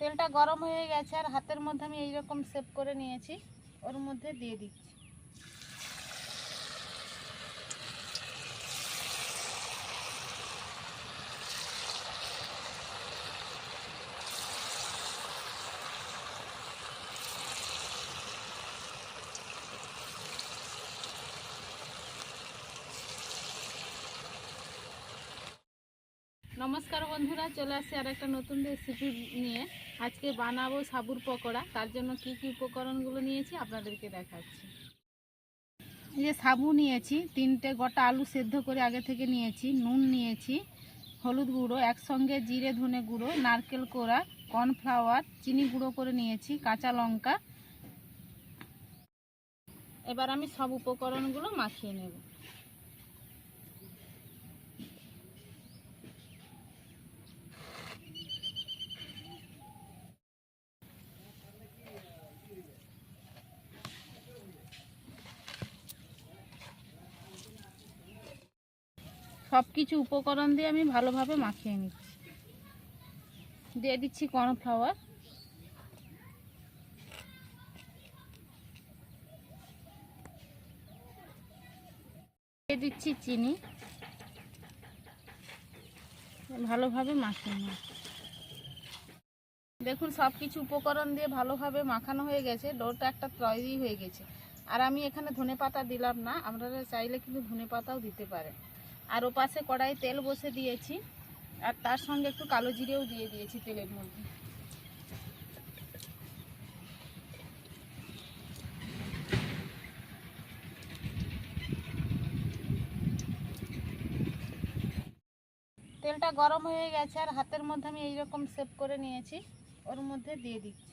তেলটা গরম হয়ে গেছে আর হাতের মধ্যে আমি এইরকম সেভ করে নিয়েছি। ওর মধ্যে দিয়ে দিচ্ছি। নমস্কার বন্ধুরা, চলে আসছি আর একটা নতুন রেসিপি নিয়ে। আজকে বানাবো সাবুর পকোড়া। তার জন্য কি কি উপকরণগুলো নিয়েছি আপনাদেরকে দেখাচ্ছি। এই যে সাবু নিয়েছি, তিনটে গোটা আলু সেদ্ধ করে আগে থেকে নিয়েছি, নুন নিয়েছি, হলুদ গুঁড়ো, একসঙ্গে জিরে, ধনে গুঁড়ো, নারকেল কোড়া, কর্নফ্লাওয়ার, চিনি গুঁড়ো করে নিয়েছি, কাঁচা লঙ্কা। এবার আমি সব উপকরণগুলো মাখিয়ে নেব। সব কিছু উপকরণ দিয়ে আমি ভালোভাবে মাখিয়ে নিচ্ছি। দিয়ে দিচ্ছি কর্নফ্লাওয়ার। দিয়ে দিচ্ছি চিনি। ভালোভাবে মাখিয়ে নিই দেখুন সব কিছু উপকরণ দিয়ে ভালোভাবে মাখানো হয়ে গেছে। ডোটা একটা তৈরি হয়ে গেছে। আর আমি এখানে ধনে পাতা দিলাম না। আপনারা চাইলে কিন্তু ধনে পাতাও দিতে পারেন। আর ও পাশে কড়াই তেল বসে দিয়েছি। আর তার সঙ্গে একটু কালো জিরেও দিয়ে দিয়েছি তেলের মধ্যে। তেলটা গরম হয়ে গেছে, আর হাতের মধ্যে আমি এইরকম সেভ করে নিয়েছি। ওর মধ্যে দিয়ে দিচ্ছি।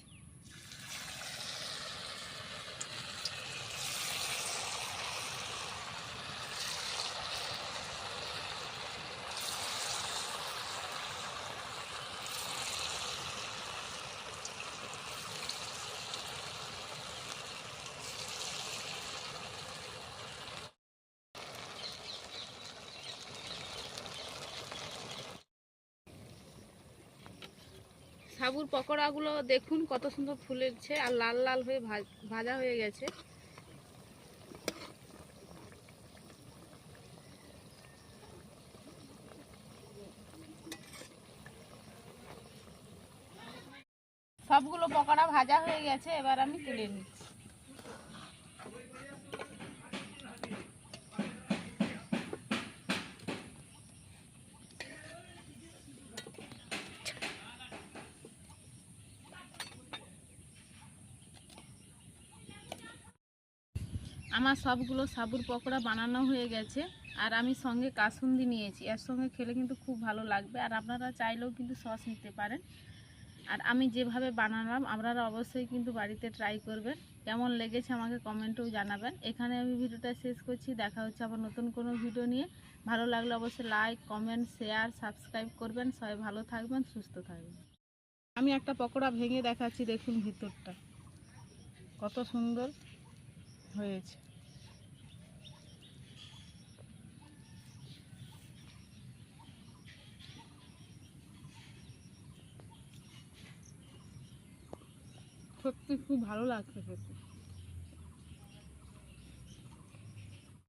সাবুর পকোড়াগুলো দেখুন, কত সুন্দর ফুলেছে আর লাল লাল হয়ে ভাজ- হয়ে গেছে। সবগুলো পকোড়া ভাজা হয়ে গেছে, এবার আমি তুলে নিচ্ছি। আমার সবগুলো সাবুর পকোড়া বানানো হয়ে গেছে, আর আমি সঙ্গে কাসুন্দি নিয়েছি। এর সঙ্গে খেলে কিন্তু খুব ভালো লাগবে, আর আপনারা চাইলেও কিন্তু সস নিতে পারেন। আর আমি যেভাবে বানালাম, আপনারা অবশ্যই কিন্তু বাড়িতে ট্রাই করবেন। কেমন লেগেছে আমাকে কমেন্টেও জানাবেন। এখানে আমি ভিডিওটা শেষ করছি। দেখা হচ্ছে আবার নতুন কোনো ভিডিও নিয়ে। ভালো লাগলে অবশ্যই লাইক কমেন্ট শেয়ার সাবস্ক্রাইব করবেন। সবাই ভালো থাকবেন, সুস্থ থাকবেন। আমি একটা পকোড়া ভেঙে দেখাচ্ছি, দেখুন ভিতরটা। কত সুন্দর হয়েছে। সত্যি খুব ভালো লাগছে খেতে